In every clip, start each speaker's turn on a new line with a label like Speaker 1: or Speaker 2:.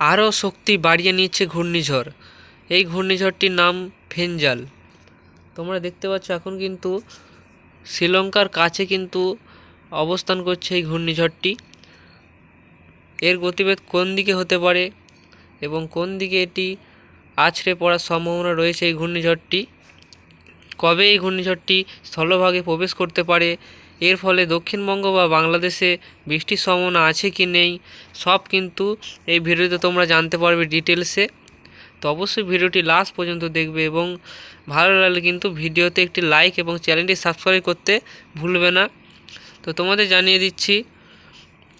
Speaker 1: আরও শক্তি বাড়িয়ে নিচ্ছে ঘূর্ণিঝড়। এই ঘূর্ণিঝড়টির নাম ফেঞ্জাল তোমরা দেখতে পাচ্ছ এখন কিন্তু শ্রীলঙ্কার কাছে কিন্তু অবস্থান করছে এই ঘূর্ণিঝড়টি। এর গতিবেগ কোন দিকে হতে পারে এবং কোন দিকে এটি আছড়ে পড়ার সম্ভাবনা রয়েছে এই ঘূর্ণিঝড়টি? কবে এই ঘূর্ণিঝড়টি স্থলভাগে প্রবেশ করতে পারে এর ফলে দক্ষিণবঙ্গ বা বাংলাদেশে বৃষ্টির সম্ভাবনা আছে কি নেই, সব কিন্তু এই ভিডিওতে তোমরা জানতে পারবে ডিটেলসে। তো অবশ্যই ভিডিওটি লাস্ট পর্যন্ত দেখবে এবং ভালো লাগলে কিন্তু ভিডিওতে একটি লাইক এবং চ্যানেলটি সাবস্ক্রাইব করতে ভুলবে না। তো তোমাদের জানিয়ে দিচ্ছি,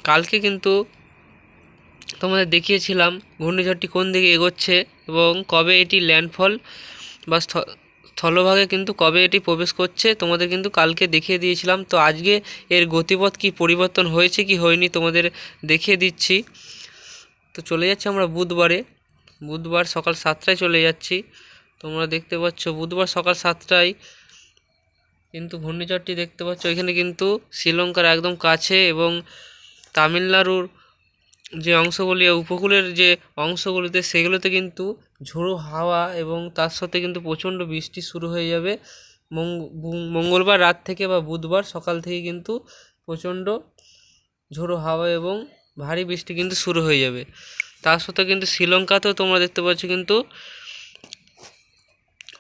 Speaker 1: কালকে কিন্তু তোমাদের দেখিয়েছিলাম ঘূর্ণিঝড়টি কোন দিকে এগোচ্ছে এবং কবে এটি ল্যান্ডফল বা স্থলভাগে কিন্তু কবে এটি প্রবেশ করছে, তোমাদের কিন্তু কালকে দেখিয়ে দিয়েছিলাম। তো আজকে এর গতিপথ কি পরিবর্তন হয়েছে কি হয়নি তোমাদের দেখিয়ে দিচ্ছি। তো চলে যাচ্ছি আমরা বুধবারে। বুধবার সকাল সাতটায় চলে যাচ্ছি। তোমরা দেখতে পাচ্ছ বুধবার সকাল সাতটায় কিন্তু ঘূর্ণিঝড়টি দেখতে পাচ্ছ। এখানে কিন্তু শ্রীলঙ্কার একদম কাছে এবং তামিলনাড়ুর যে অংশগুলি, উপকূলের যে অংশগুলিতে, সেগুলোতে কিন্তু ঝোড়ো হাওয়া এবং তার সাথে কিন্তু প্রচণ্ড বৃষ্টি শুরু হয়ে যাবে। মঙ্গলবার রাত থেকে বা বুধবার সকাল থেকে কিন্তু প্রচণ্ড ঝোড়ো হাওয়া এবং ভারী বৃষ্টি কিন্তু শুরু হয়ে যাবে। তার সাথে কিন্তু শ্রীলঙ্কাতেও তোমরা দেখতে পাচ্ছ কিন্তু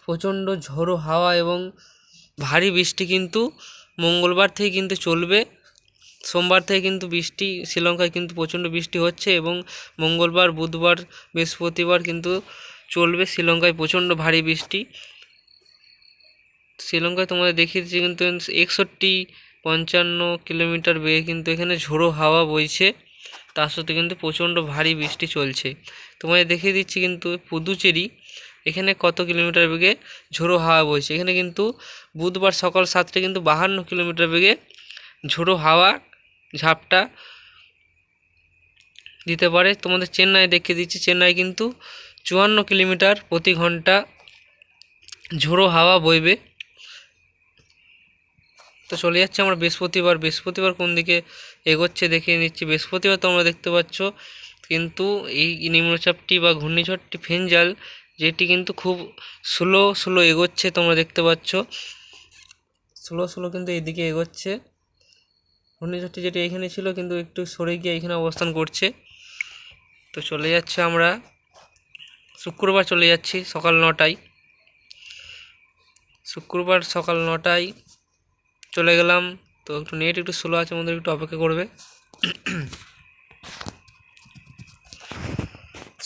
Speaker 1: প্রচণ্ড ঝোড়ো হাওয়া এবং ভারী বৃষ্টি কিন্তু মঙ্গলবার থেকে কিন্তু চলবে। সোমবার থেকে কিন্তু বৃষ্টি, শ্রীলঙ্কায় কিন্তু প্রচণ্ড বৃষ্টি হচ্ছে এবং মঙ্গলবার, বুধবার, বৃহস্পতিবার কিন্তু চলবে শ্রীলঙ্কায় প্রচণ্ড ভারী বৃষ্টি। শ্রীলঙ্কায় তোমাদের দেখিয়ে দিচ্ছি কিন্তু একষট্টি পঞ্চান্ন কিলোমিটার বেগে কিন্তু এখানে ঝোড়ো হাওয়া বইছে। তার সাথে কিন্তু প্রচণ্ড ভারী বৃষ্টি চলছে। তোমাদের দেখিয়ে দিচ্ছি কিন্তু পুদুচেরি, এখানে কত কিলোমিটার বেগে ঝোড়ো হাওয়া বইছে। এখানে কিন্তু বুধবার সকাল সাতটায় কিন্তু বাহান্ন কিলোমিটার বেগে ঝোড়ো হাওয়া ঝাপটা দিতে পারে। তোমাদের চেন্নাই দেখিয়ে দিচ্ছি। চেন্নাই কিন্তু চুয়ান্ন কিলোমিটার প্রতি ঘণ্টা ঝোড়ো হাওয়া বইবে। তো চলে যাচ্ছে আমরা বৃহস্পতিবার। বৃহস্পতিবার কোন দিকে এগোচ্ছে দেখিয়ে নিচ্ছি। বৃহস্পতিবার তোমরা দেখতে পাচ্ছ কিন্তু এই নিম্নচাপটি বা ঘূর্ণিঝড়টি ফেঞ্জাল যেটি কিন্তু খুব স্লো স্লো এগোচ্ছে তোমরা দেখতে পাচ্ছ। স্লো স্লো কিন্তু এইদিকে এগোচ্ছে। ঘূর্ণিঝড়টি যেটি এখানে ছিল কিন্তু একটু সরে গিয়ে এখানে অবস্থান করছে। তো চলে যাচ্ছে আমরা। শুক্রবার চলে যাচ্ছি সকাল নটায়। শুক্রবার সকাল নটায় চলে গেলাম। তো একটু নেট একটু স্লো আছে আমাদের একটু অপেক্ষা করবে।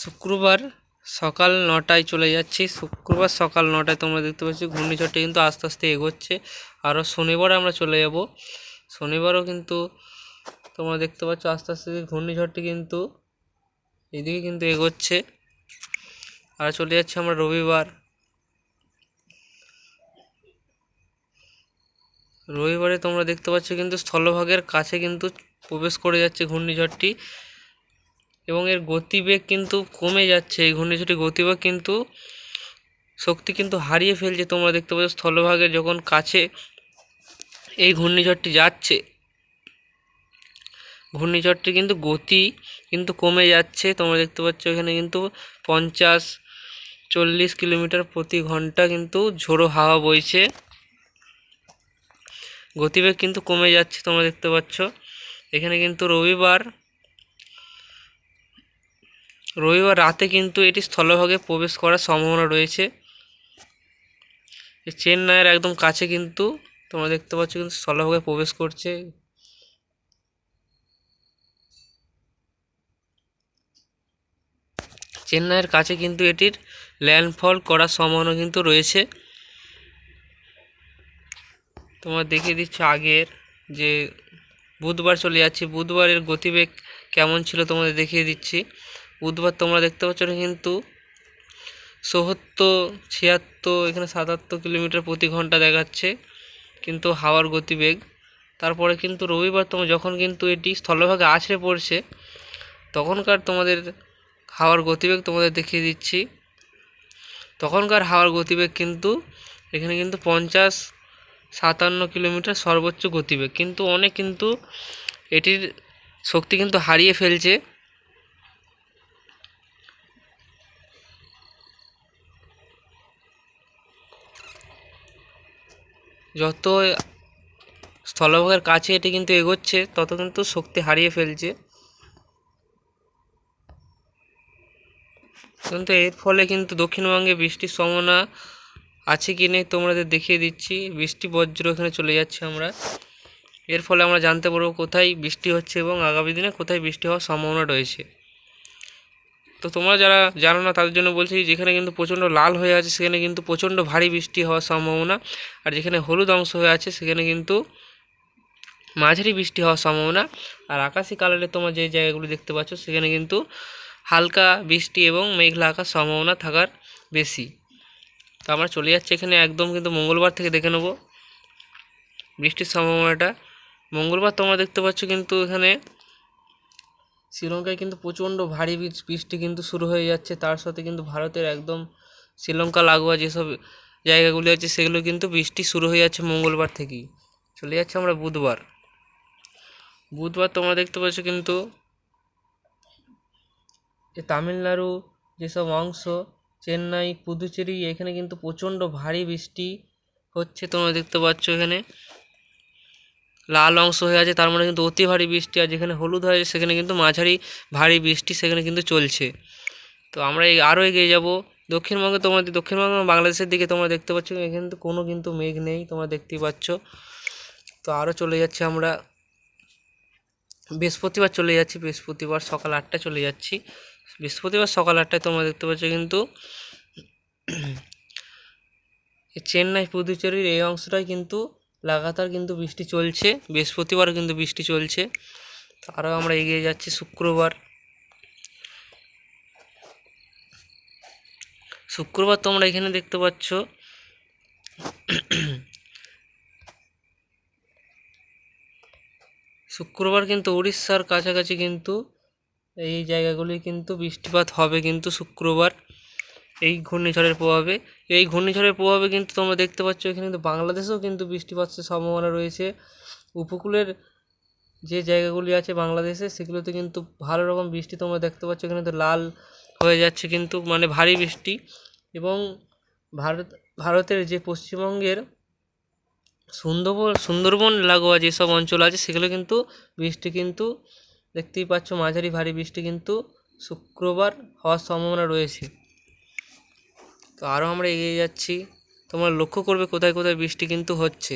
Speaker 1: শুক্রবার সকাল নটায় চলে যাচ্ছি। শুক্রবার সকাল নটায় তোমরা দেখতে পাচ্ছ ঘূর্ণিঝড়টি কিন্তু আস্তে আস্তে এগোচ্ছে। আরও শনিবার আমরা চলে যাব। শনিবারও কিন্তু তোমরা দেখতে পাচ্ছ আস্তে আস্তে ঘূর্ণিঝড়টি কিন্তু এদিকে কিন্তু এগোচ্ছে। আর চলে যাচ্ছে আমরা রবিবার। রবিবারে তোমরা দেখতে পাচ্ছ কিন্তু স্থলভাগের কাছে কিন্তু প্রবেশ করে যাচ্ছে ঘূর্ণিঝড়টি এবং এর গতিবেগ কিন্তু কমে যাচ্ছে। এই ঘূর্ণিঝড়টির গতিবেগ কিন্তু শক্তি কিন্তু হারিয়ে ফেলছে। তোমরা দেখতে পাচ্ছ স্থলভাগে যখন কাছে এই ঘূর্ণিঝড়টি যাচ্ছে। ঘূর্ণিঝড়টি কিন্তু গতি কিন্তু কমে যাচ্ছে। তোমরা দেখতে পাচ্ছ এখানে কিন্তু পঞ্চাশ, চল্লিশ কিলোমিটার প্রতি ঘণ্টা কিন্তু ঝোড়ো হাওয়া বইছে। গতিবেগ কিন্তু কমে যাচ্ছে, তোমরা দেখতে পাচ্ছ। এখানে কিন্তু রবিবার রবিবার রাতে কিন্তু এটি স্থলভাগে প্রবেশ করার সম্ভাবনা রয়েছে। চেন্নাইয়ের একদম কাছে কিন্তু তোমরা দেখতে পাচ্ছ কিন্তু স্থলভাগে প্রবেশ করছে। চেন্নাইয়ের কাছে কিন্তু এটির ল্যান্ডফল করার সম্ভাবনা কিন্তু রয়েছে। তোমার দেখিয়ে দিচ্ছ আগের যে বুধবার চলে যাচ্ছে। বুধবারের গতিবেগ কেমন ছিল তোমাদের দেখিয়ে দিচ্ছি। বুধবার তোমরা দেখতে পাচ্ছ কিন্তু চৌহত্তর, ছিয়াত্তর, এখানে সাতাত্তর কিলোমিটার প্রতি ঘণ্টা দেখাচ্ছে। কিন্তু হাওয়ার গতিবেগ। তারপরে কিন্তু রবিবার তোমার যখন কিন্তু এটি স্থলভাগে আছড়ে পড়ছে, তখনকার তোমাদের হাওয়ার গতিবেগ তোমাদের দেখিয়ে দিচ্ছি। তখনকার হাওয়ার গতিবেগ কিন্তু এখানে কিন্তু পঞ্চাশ সাতান্ন কিলোমিটার সর্বোচ্চ গতিবেগ। কিন্তু অনেক কিন্তু এটির শক্তি কিন্তু হারিয়ে ফেলছে। যত স্থলভাগের কাছে এটি কিন্তু এগোচ্ছে, তত কিন্তু শক্তি হারিয়ে ফেলছে। কিন্তু এর ফলে কিন্তু দক্ষিণবঙ্গে বৃষ্টির সম্ভাবনা আছে কি নেই তোমাদের দেখিয়ে দিচ্ছি। বৃষ্টি বজ্র এখানে চলে যাচ্ছে আমরা। এর ফলে আমরা জানতে পারব কোথায় বৃষ্টি হচ্ছে এবং আগামী দিনে কোথায় বৃষ্টি হওয়ার সম্ভাবনা রয়েছে। তো তোমরা যারা জানো না, তাদের জন্য বলছি যেখানে কিন্তু প্রচণ্ড লাল হয়ে আছে, সেখানে কিন্তু প্রচণ্ড ভারী বৃষ্টি হওয়ার সম্ভাবনা। আর যেখানে হলুদ অংশ হয়ে আছে, সেখানে কিন্তু মাঝারি বৃষ্টি হওয়ার সম্ভাবনা। আর আকাশি কালারে তোমরা যে জায়গাগুলি দেখতে পাচ্ছ, সেখানে কিন্তু হালকা বৃষ্টি এবং মেঘলা আকাশ সম্ভাবনা থাকার বেশি। তো আমরা চলে যাচ্ছি এখানে একদম কিন্তু মঙ্গলবার থেকে দেখে নেব বৃষ্টির সম্ভাবনাটা। মঙ্গলবার তোমরা দেখতে পাচ্ছ কিন্তু এখানে শ্রীলঙ্কায় কিন্তু প্রচণ্ড ভারী বৃষ্টি কিন্তু শুরু হয়ে যাচ্ছে। তার সাথে কিন্তু ভারতের একদম শ্রীলঙ্কা লাগোয়া যেসব জায়গাগুলি আছে, সেগুলো কিন্তু বৃষ্টি শুরু হয়ে যাচ্ছে মঙ্গলবার থেকেই। চলে যাচ্ছে আমরা বুধবার। বুধবার তোমরা দেখতে পাচ্ছ কিন্তু যে তামিলনাড়ু যেসব অংশ, চেন্নাই, পুদুচেরি, এখানে কিন্তু প্রচণ্ড ভারী বৃষ্টি হচ্ছে তোমরা দেখতে পাচ্ছ এখানে। লাল অংশ হয়ে আছে, তার মানে কিন্তু অতি ভারী বৃষ্টি আর যেখানে হলুদ হয়ে সেখানে কিন্তু মাঝারি ভারী বৃষ্টি সেখানে কিন্তু চলছে। তো আমরা এই আরও এগিয়ে যাব। দক্ষিণবঙ্গে তোমাদের, দক্ষিণবঙ্গ বাংলাদেশের দিকে তোমরা দেখতে পাচ্ছ এখানে তো কোনো কিন্তু মেঘ নেই, তোমরা দেখতেই পাচ্ছ। তো আরও চলে যাচ্ছে আমরা। বৃহস্পতিবার চলে যাচ্ছি, বৃহস্পতিবার সকাল আটটায় চলে যাচ্ছি। বৃহস্পতিবার সকাল আটটায় তোমরা দেখতে পাচ্ছ কিন্তু চেন্নাই পুদুচেরির এই অংশটাই কিন্তু লাগাতার কিন্তু বৃষ্টি চলছে বৃহস্পতিবারও কিন্তু বৃষ্টি চলছে। আরও আমরা এগিয়ে যাচ্ছি শুক্রবার। শুক্রবার তোমরা এখানে দেখতে পাচ্ছ। শুক্রবার কিন্তু উড়িষ্যার কাছাকাছি কিন্তু এই জায়গাগুলি কিন্তু বৃষ্টিপাত হবে কিন্তু শুক্রবার। এই ঘূর্ণিঝড়ের প্রভাবে। এই ঘূর্ণিঝড়ের প্রভাবে কিন্তু তোমরা দেখতে পাচ্ছ, এখানে কিন্তু বাংলাদেশেও কিন্তু বৃষ্টিপাতের সম্ভাবনা রয়েছে। উপকূলের যে জায়গাগুলি আছে বাংলাদেশে, সেগুলোতে কিন্তু ভালো রকম বৃষ্টি তোমরা দেখতে পাচ্ছ। এখানে তো লাল হয়ে যাচ্ছে কিন্তু মানে ভারী বৃষ্টি। এবং ভারত, ভারতের যে পশ্চিমবঙ্গের সুন্দরবন সুন্দরবন, লাগোয়া যেসব অঞ্চল আছে, সেগুলো কিন্তু বৃষ্টি কিন্তু দেখতেই পাচ্ছ, মাঝারি ভারী বৃষ্টি কিন্তু শুক্রবার হওয়ার সম্ভাবনা রয়েছে। তো আরও আমরা এগিয়ে যাচ্ছি। তোমরা লক্ষ্য করবে কোথায় কোথায় বৃষ্টি কিন্তু হচ্ছে।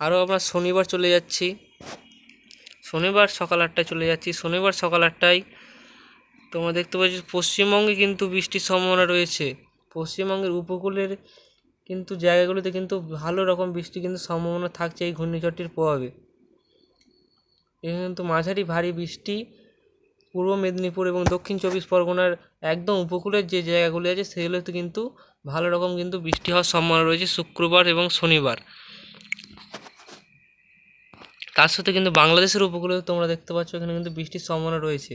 Speaker 1: আরও আমরা শনিবার চলে যাচ্ছি। শনিবার সকাল আটটায় চলে যাচ্ছি। শনিবার সকাল আটটায় তোমরা দেখতে পাচ্ছ পশ্চিমবঙ্গে কিন্তু বৃষ্টির সম্ভাবনা রয়েছে। পশ্চিমবঙ্গের উপকূলের কিন্তু জায়গাগুলোতে কিন্তু ভালো রকম বৃষ্টি কিন্তু সম্ভাবনা থাকছে এই ঘূর্ণিঝড়টির প্রভাবে। এখানে কিন্তু মাঝারি ভারী বৃষ্টি পূর্ব মেদিনীপুর এবং দক্ষিণ চব্বিশ পরগনার একদম উপকূলের যে জায়গাগুলি আছে সেগুলোতে কিন্তু ভালো রকম কিন্তু বৃষ্টি হওয়ার সম্ভাবনা রয়েছে শুক্রবার এবং শনিবার। তার সাথে কিন্তু বাংলাদেশের উপকূলে তোমরা দেখতে পাচ্ছ এখানে কিন্তু বৃষ্টির সম্ভাবনা রয়েছে।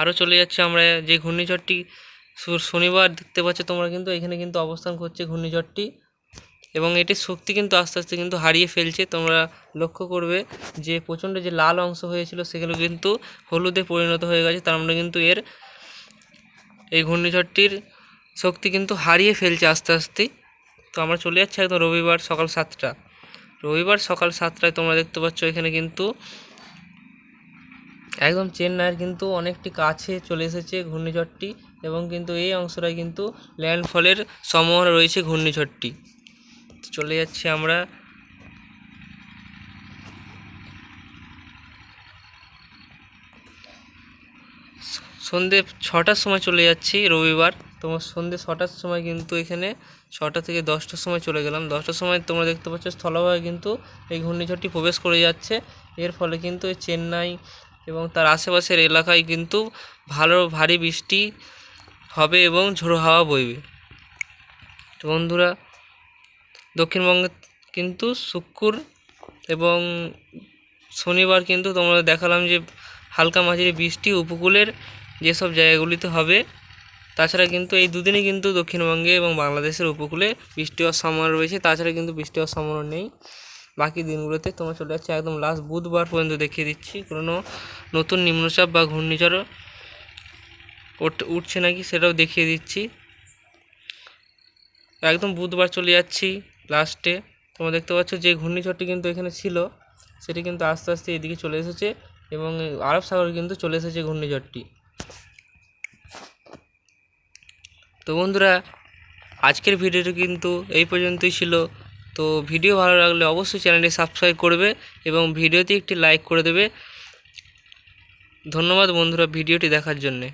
Speaker 1: আরও চলে যাচ্ছে আমরা যে ঘূর্ণিঝড়টি শনিবার দেখতে পাচ্ছ তোমরা কিন্তু এখানে কিন্তু অবস্থান করছে ঘূর্ণিঝড়টি। এবং এটির শক্তি কিন্তু আস্তে আস্তে কিন্তু হারিয়ে ফেলছে। তোমরা লক্ষ্য করবে যে প্রচণ্ড যে লাল অংশ হয়েছিল, সেগুলো কিন্তু হলুদে পরিণত হয়ে গেছে। তার মানে কিন্তু এর এই ঘূর্ণিঝড়টির শক্তি কিন্তু হারিয়ে ফেলছে আস্তে আস্তে। তো আমরা চলে যাচ্ছি একদম রবিবার সকাল সাতটা। রবিবার সকাল সাতটায় তোমরা দেখতে পাচ্ছ এখানে কিন্তু একদম চেন্নাইয়ের কিন্তু অনেকটি কাছে চলে এসেছে ঘূর্ণিঝড়টি এবং কিন্তু এই অংশটায় কিন্তু ল্যান্ডফলের সম্ভাবনা রয়েছে ঘূর্ণিঝড়টি। চলে যাচ্ছি আমরা। সন্ধে ছটার সময় চলে যাচ্ছি রবিবার। তোমার সন্ধে ছটার সময় কিন্তু এখানে ছটা থেকে দশটার সময় চলে গেলাম। দশটার সময় তোমরা দেখতে পাচ্ছ স্থলভাবে কিন্তু এই ঘূর্ণিঝড়টি প্রবেশ করে যাচ্ছে। এর ফলে কিন্তু চেন্নাই এবং তার আশেপাশের এলাকায় কিন্তু ভালো ভারী বৃষ্টি হবে এবং ঝোড়ো হাওয়া বইবে। বন্ধুরা দক্ষিণবঙ্গে কিন্তু শুক্র এবং শনিবার কিন্তু তোমরা দেখালাম যে হালকা মাঝারি বৃষ্টি উপকূলের যেসব জায়গাগুলিতে হবে, তাছাড়া কিন্তু এই দুদিনই কিন্তু দক্ষিণবঙ্গে এবং বাংলাদেশের উপকূলে বৃষ্টি হওয়ার সম্ভাবনা রয়েছে, তাছাড়া কিন্তু বৃষ্টি হওয়ার সম্ভাবনা নেই। বাকি দিনগুলোতে তোমরা চলে যাচ্ছে একদম লাস্ট বুধবার পর্যন্ত দেখিয়ে দিচ্ছি, কোনো নতুন নিম্নচাপ বা ঘূর্ণিঝড় উঠছে নাকি সেটাও দেখিয়ে দিচ্ছি। একদম বুধবার চলে যাচ্ছি। লাস্টে তোমরা দেখতে পাচ্ছ যে ঘূর্ণিঝড়টি কিন্তু এখানে ছিল, সেটি কিন্তু আস্তে আস্তে এদিকে চলে এসেছে এবং আরব সাগরে কিন্তু চলে এসেছে ঘূর্ণিঝড়টি। তো বন্ধুরা, আজকের ভিডিওটি কিন্তু এই পর্যন্তই ছিল। তো ভিডিও ভালো লাগলে অবশ্যই চ্যানেলটি সাবস্ক্রাইব করবে এবং ভিডিওতে একটি লাইক করে দেবে। ধন্যবাদ বন্ধুরা ভিডিওটি দেখার জন্যে।